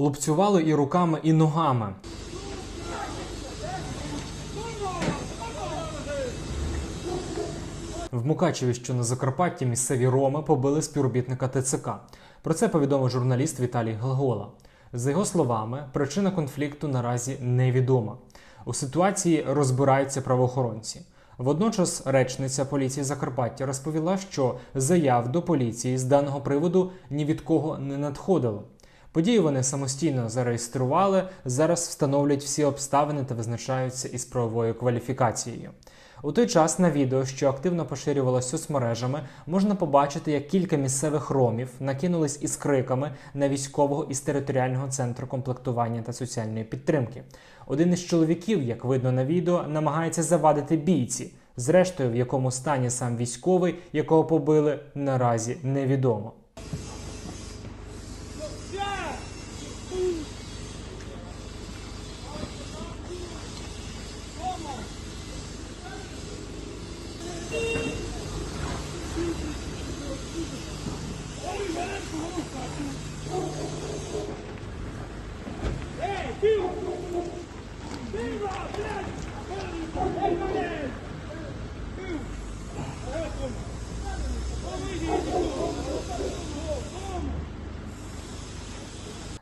Лупцювали і руками, і ногами. В Мукачеві, що на Закарпатті, місцеві роми побили співробітника ТЦК. Про це повідомив журналіст Віталій Глагола. За його словами, причина конфлікту наразі невідома. У ситуації розбираються правоохоронці. Водночас речниця поліції Закарпаття розповіла, що заяв до поліції з даного приводу ні від кого не надходило. Подію вони самостійно зареєстрували, зараз встановлюють всі обставини та визначаються із правовою кваліфікацією. У той час на відео, що активно поширювалося соцмережами, можна побачити, як кілька місцевих ромів накинулись із криками на військового із територіального центру комплектування та соціальної підтримки. Один із чоловіків, як видно на відео, намагається завадити бійці. Зрештою, в якому стані сам військовий, якого побили, наразі невідомо.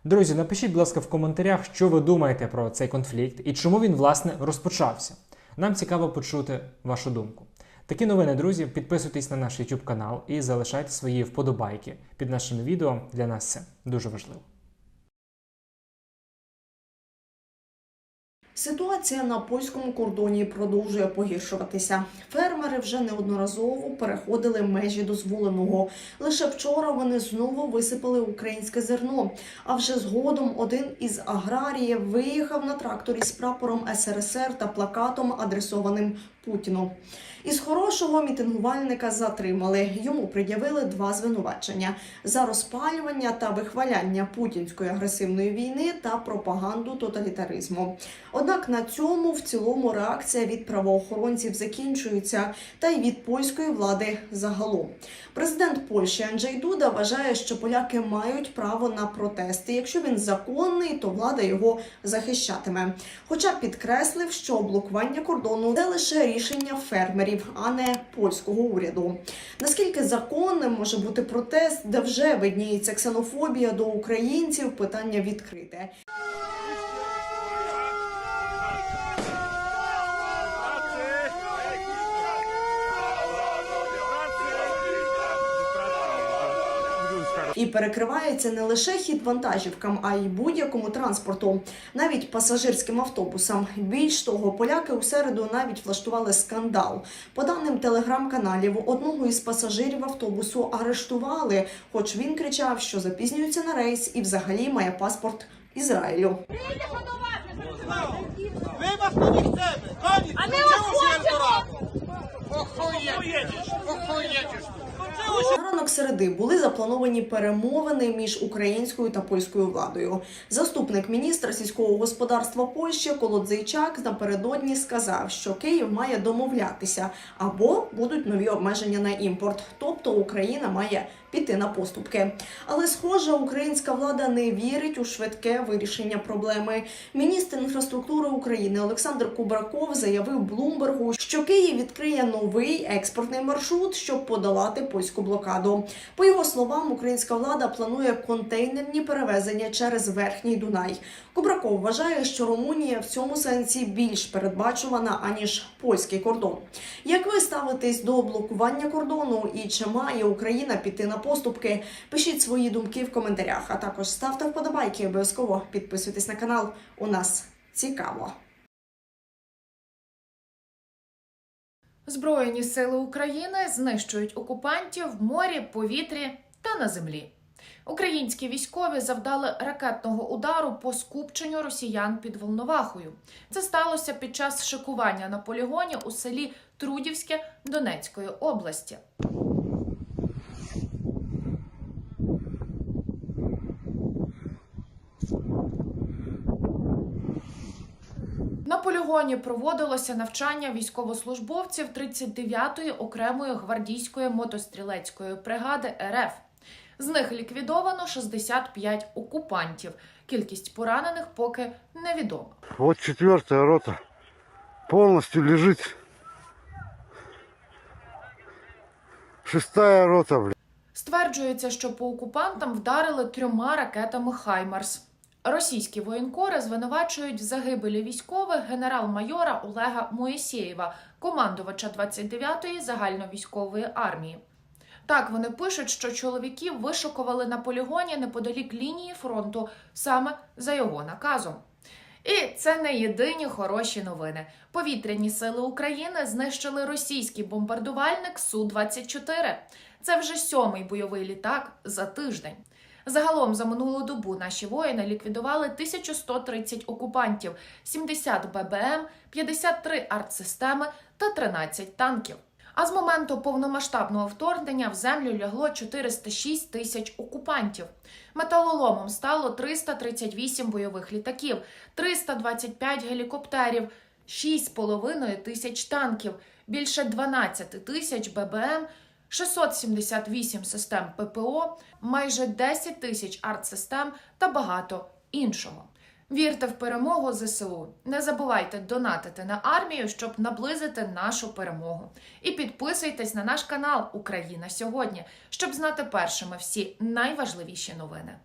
Друзі, напишіть, будь ласка, в коментарях, що ви думаєте про цей конфлікт і чому він власне розпочався. Нам цікаво почути вашу думку. Такі новини, друзі, підписуйтесь на наш YouTube канал і залишайте свої вподобайки під нашими відео. Для нас це дуже важливо. Ситуація на польському кордоні продовжує погіршуватися. Фермери вже неодноразово переходили межі дозволеного. Лише вчора вони знову висипали українське зерно. А вже згодом один із аграріїв виїхав на тракторі з прапором СРСР та плакатом, адресованим Путіну. Із хорошого мітингувальника затримали. Йому пред'явили два звинувачення за розпалювання та вихваляння путінської агресивної війни та пропаганду тоталітаризму. Однак на цьому в цілому реакція від правоохоронців закінчується, та й від польської влади загалом. Президент Польщі Анджей Дуда вважає, що поляки мають право на протести. Якщо він законний, то влада його захищатиме. Хоча підкреслив, що блокування кордону це лише рішення фермерів, а не польського уряду. Наскільки законним може бути протест, де вже видніється ксенофобія до українців, питання відкрите. І перекривається не лише хід вантажівкам, а й будь-якому транспорту, навіть пасажирським автобусам. Більш того, поляки у середу навіть влаштували скандал. По даним телеграм-каналів, одного із пасажирів автобусу арештували, хоч він кричав, що запізнюється на рейс і взагалі має паспорт Ізраїлю. My was tu nie chcemy! Koniec! A my Skończyło Ранок середи були заплановані перемовини між українською та польською владою. Заступник міністра сільського господарства Польщі Колодзейчак напередодні сказав, що Київ має домовлятися або будуть нові обмеження на імпорт, тобто Україна має піти на поступки. Але схоже, українська влада не вірить у швидке вирішення проблеми. Міністр інфраструктури України Олександр Кубраков заявив Блумбергу, що Київ відкриє новий експортний маршрут, щоб подолати польську блокаду. По його словам, українська влада планує контейнерні перевезення через верхній Дунай. Кубраков вважає, що Румунія в цьому сенсі більш передбачувана аніж польський кордон. Як ви ставитесь до блокування кордону і чи має Україна піти на поступки? Пишіть свої думки в коментарях, а також ставте вподобайки. Обов'язково підписуйтесь на канал. У нас цікаво. Збройні сили України знищують окупантів в морі, повітрі та на землі. Українські військові завдали ракетного удару по скупченню росіян під Волновахою. Це сталося під час шикування на полігоні у селі Трудівське Донецької області. На полігоні проводилося навчання військовослужбовців 39-ї окремої гвардійської мотострілецької бригади РФ. З них ліквідовано 65 окупантів. Кількість поранених поки невідома. Вот четвертая рота полностью лежит. Шестая рота, блядь. Стверджується, що по окупантам вдарили трьома ракетами Хаймарс. Російські воєнкори звинувачують в загибелі військових генерал-майора Олега Моїсєєва, командувача 29-ї загальновійськової армії. Так вони пишуть, що чоловіків вишукували на полігоні неподалік лінії фронту саме за його наказом. І це не єдині хороші новини. Повітряні сили України знищили російський бомбардувальник Су-24. Це вже сьомий бойовий літак за тиждень. Загалом за минулу добу наші воїни ліквідували 1130 окупантів, 70 ББМ, 53 артсистеми та 13 танків. А з моменту повномасштабного вторгнення в землю лягло 406 тисяч окупантів. Металоломом стало 338 бойових літаків, 325 гелікоптерів, 6,5 тисяч танків, більше 12 тисяч ББМ, 678 систем ППО, майже 10 тисяч артсистем та багато іншого. Вірте в перемогу ЗСУ. Не забувайте донатити на армію, щоб наблизити нашу перемогу. І підписуйтесь на наш канал Україна сьогодні, щоб знати першими всі найважливіші новини.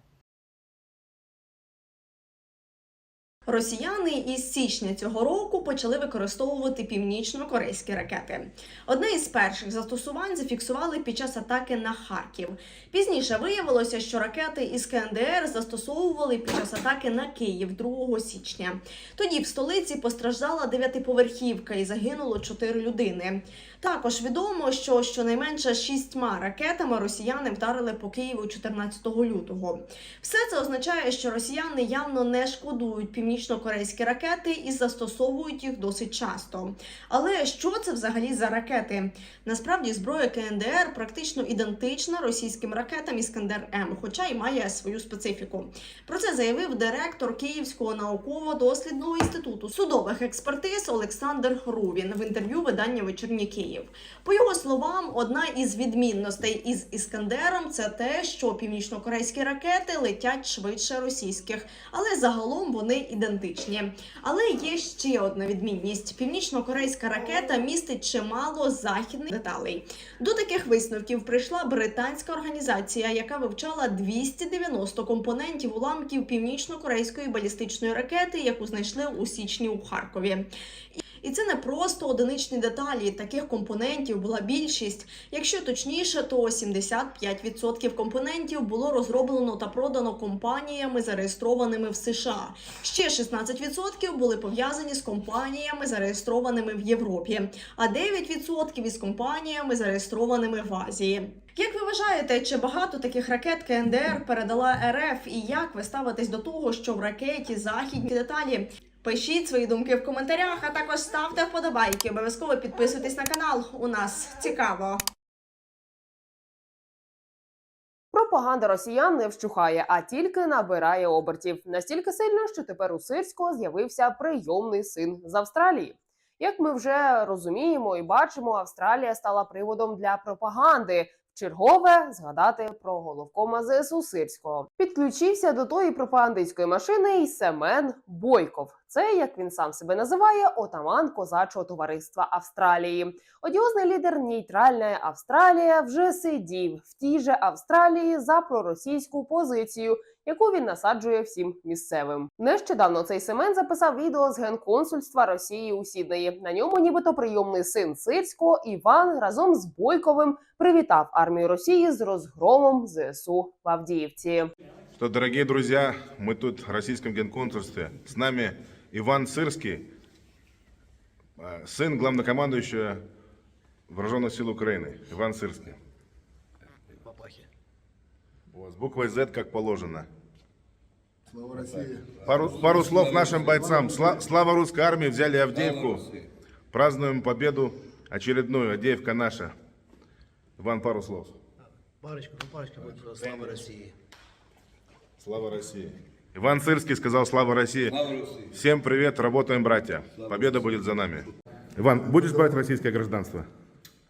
Росіяни із січня цього року почали використовувати північно-корейські ракети. Одне із перших застосувань зафіксували під час атаки на Харків. Пізніше виявилося, що ракети із КНДР застосовували під час атаки на Київ 2 січня. Тоді в столиці постраждала дев'ятиповерхівка і загинуло чотири людини. Також відомо, що щонайменше шістьма ракетами росіяни вдарили по Києву 14 лютого. Все це означає, що росіяни явно не шкодують північно-корейські ракети і застосовують їх досить часто. Але що це взагалі за ракети? Насправді зброя КНДР практично ідентична російським ракетам Іскандер М, хоча й має свою специфіку. Про це заявив директор Київського науково-дослідного інституту судових експертиз Олександр Рувін в інтерв'ю видання Вечірній Київ. По його словам, одна із відмінностей із Іскандером це те, що північно-корейські ракети летять швидше російських, але загалом вони ідентичні. Але є ще одна відмінність: північно-корейська ракета містить чимало західних деталей. До таких висновків прийшла британська організація, яка вивчала 290 компонентів уламків північно-корейської балістичної ракети, яку знайшли у січні у Харкові. І це не просто одиничні деталі. Таких компонентів була більшість. Якщо точніше, то 75% компонентів було розроблено та продано компаніями, зареєстрованими в США. Ще 16% були пов'язані з компаніями, зареєстрованими в Європі, а 9% із компаніями, зареєстрованими в Азії. Як ви вважаєте, чи багато таких ракет КНДР передала РФ, і як ви ставитесь до того, що в ракеті західні деталі? Пишіть свої думки в коментарях, а також ставте вподобайки. Обов'язково підписуйтесь на канал. У нас цікаво. Пропаганда росіян не вщухає, а тільки набирає обертів настільки сильно, що тепер у Сирського з'явився прийомний син з Австралії. Як ми вже розуміємо і бачимо, Австралія стала приводом для пропаганди. Чергове згадати про головкома ЗСУ Сирського. Підключився до тої пропагандистської машини і Семен Бойков. Це, як він сам себе називає, отаман козачого товариства Австралії. Одіозний лідер нейтральної Австралія вже сидів в тій же Австралії за проросійську позицію, яку він насаджує всім місцевим. Нещодавно цей Семен записав відео з генконсульства Росії у Сіднеї. На ньому, нібито прийомний син Сирського Іван разом з Бойковим привітав армію Росії з розгромом ЗСУ в Авдіївці. Что, дорогие друзья, мы тут в российском генконсульстве. С нами Иван Сырский, э, сын главнокомандующего Вооруженных сил Украины. Иван Сырский. С буквой Z, как положено. Пару, пару слов нашим бойцам. Сла- слава русской армии, взяли Авдеевку. Празднуем победу очередную. Авдеевка наша. Иван, пару слов. Парочку, ну парочка будет просто слава России. Слава России. Иван Сырский сказал «Слава России». Всем привет, работаем, братья. Победа будет за нами. Иван, будешь брать российское гражданство?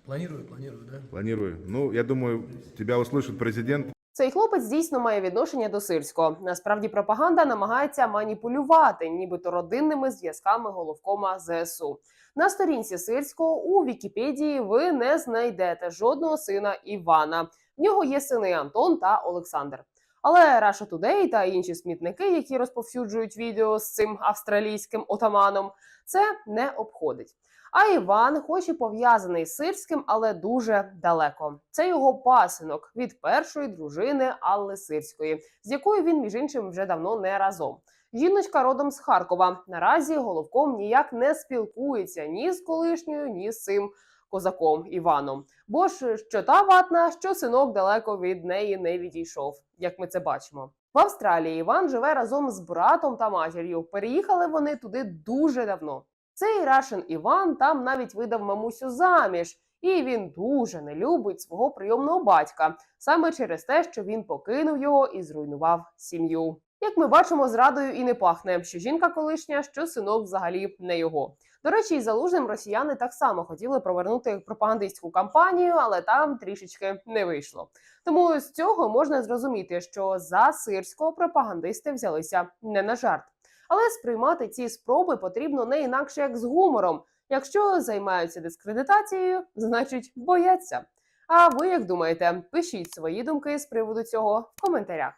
Планирую, планирую, да? Планирую. Ну, я думаю, тебя услышит президент. Цей хлопець дійсно має відношення до сирського. Насправді пропаганда намагається маніпулювати, нібито родинними зв'язками головкома ЗСУ. На сторінці сирського у Вікіпедії ви не знайдете жодного сина Івана. В нього є сини Антон та Олександр. Але Russia Today та інші смітники, які розповсюджують відео з цим австралійським отаманом, це не обходить. А Іван, хоч і пов'язаний з сирським, але дуже далеко. Це його пасинок від першої дружини Алли Сирської, з якою він, між іншим, вже давно не разом. Жіночка родом з Харкова. Наразі головком ніяк не спілкується ні з колишньою, ні з цим козаком Іваном. Бо ж що та ватна, що синок далеко від неї не відійшов, як ми це бачимо. В Австралії Іван живе разом з братом та матір'ю. Переїхали вони туди дуже давно. Цей Рашин Іван там навіть видав мамусю заміж, і він дуже не любить свого прийомного батька саме через те, що він покинув його і зруйнував сім'ю. Як ми бачимо, зрадою і не пахне, що жінка колишня, що синок взагалі не його. До речі, із залужним росіяни так само хотіли провернути пропагандистську кампанію, але там трішечки не вийшло. Тому з цього можна зрозуміти, що за сирського пропагандисти взялися не на жарт. Але сприймати ці спроби потрібно не інакше як з гумором. Якщо займаються дискредитацією, значить бояться. А ви як думаєте? Пишіть свої думки з приводу цього в коментарях.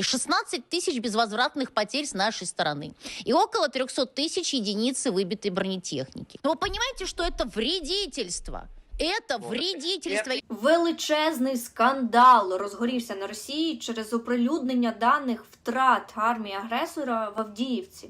16 тысяч безвозвратных потерь с нашей стороны и около 300 тысяч единиц выбитой бронетехники. Но вы понимаете, что это вредительство? Это вредительство. Величезний скандал розгорівся на Росії через оприлюднення даних втрат армії агресора в Авдіївці.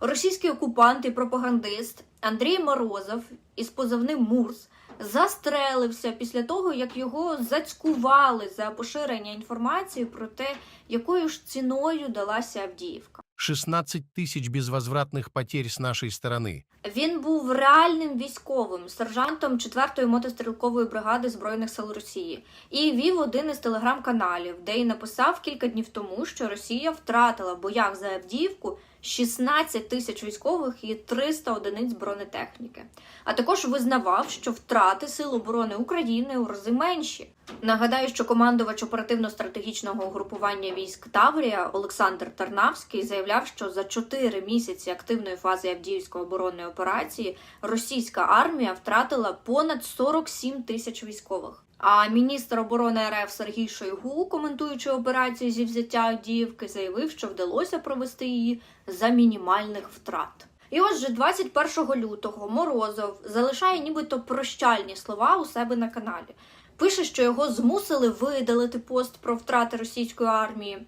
Російський окупант і пропагандист Андрій Морозов із позивним Мурс застрелився після того, як його зацькували за поширення інформації про те, якою ж ціною далася Авдіївка. 16 тысяч безвозвратных потерь с нашей стороны. Він був реальним військовим, сержантом 4-ї мотострілкової бригади Збройних сил Росії, і вів один із телеграм-каналів, де й написав кілька днів тому, що Росія втратила в боях за Авдіївку 16 тисяч військових і 300 одиниць бронетехніки. А також визнавав, що втрати Сил оборони України у рази менші. Нагадаю, що командувач оперативно-стратегічного угрупування військ Таврія Олександр Тарнавський заявляв, що за 4 місяці активної фази Авдіївської оборонної операції російська армія втратила понад 47 тисяч військових. А міністр оборони РФ Сергій Шойгу, коментуючи операцію зі взяття Авдіївки, заявив, що вдалося провести її за мінімальних втрат. І ось же 21 лютого Морозов залишає нібито прощальні слова у себе на каналі. Пише, що його змусили видалити пост про втрати російської армії.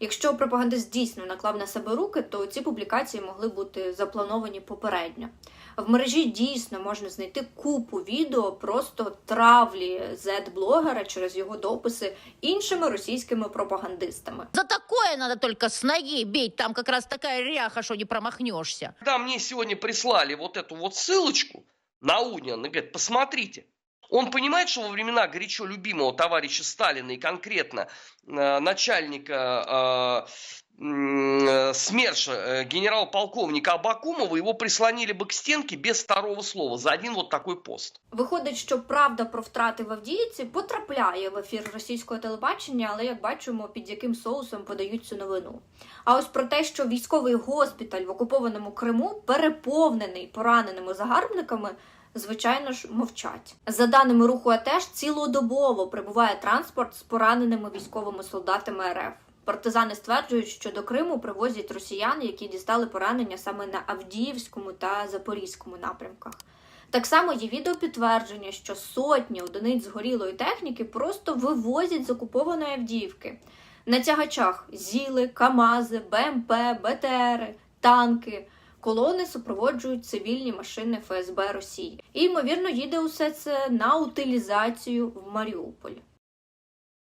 Якщо пропагандист дійсно наклав на себе руки, то ці публікації могли бути заплановані попередньо. В мережі дійсно можна знайти купу відео просто травлі зет-блогера через його дописи іншими російськими пропагандистами. За такое надо только с ноги бить, там как раз такая ряха, что не промахнешься. Когда мне сегодня прислали вот эту вот ссылочку на Унин, и говорят, посмотрите, он понимает, что во времена горячо любимого товарища Сталина и конкретно э, начальника э, м, э, СМЕРШа э, генерал-полковника Абакумова его прислонили бы к стенке без второго слова за один вот такой пост. Виходить, що правда про втрати в Авдіївці потрапляє в ефір російського телебачення, але як бачимо, під яким соусом подають цю новину. А ось про те, що військовий госпіталь в окупованому Криму переповнений пораненими загарбниками. Звичайно ж, мовчать. За даними руху АТЕШ, цілодобово прибуває транспорт з пораненими військовими солдатами РФ. Партизани стверджують, що до Криму привозять росіян, які дістали поранення саме на Авдіївському та Запорізькому напрямках. Так само є відеопідтвердження, що сотні одиниць згорілої техніки просто вивозять з окупованої Авдіївки. На тягачах зіли, Камази, БМП, БТРи, танки. Колони супроводжують цивільні машини ФСБ Росії. І ймовірно їде усе це на утилізацію в Маріуполь.